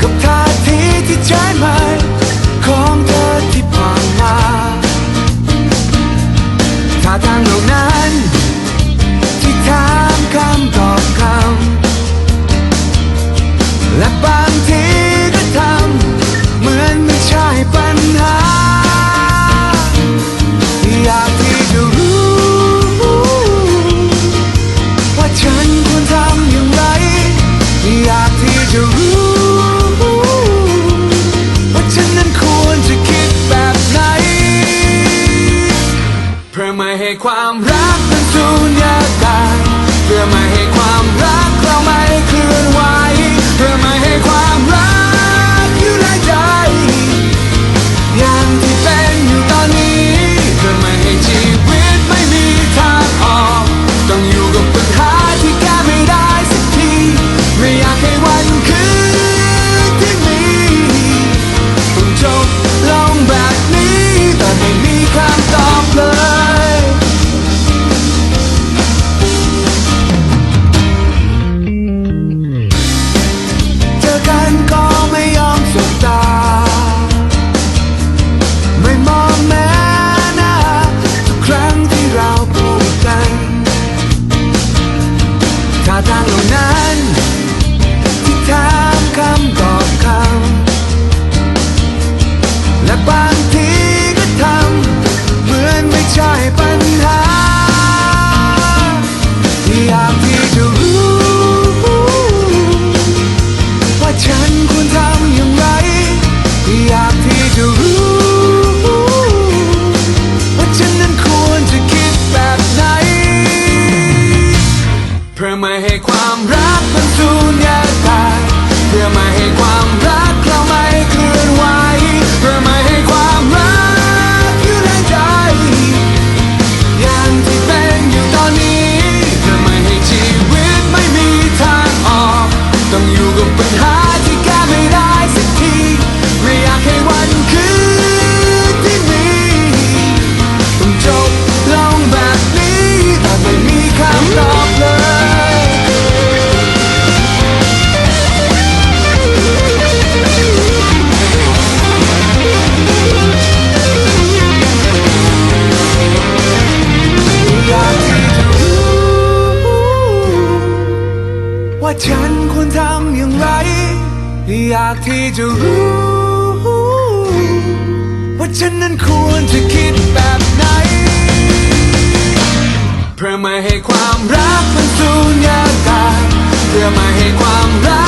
กับท่าทีที่ใช่ไหมของเธอที่ผ่านมาท่าทาง ความรัก guai ควรทำอย่างไร อยากที่จะรู้ ว่าฉันนั้นควรจะคิดแบบไหน เพื่อไม่ให้ความรักมันสูญยากาศเพื่อไม่ให้ความรัก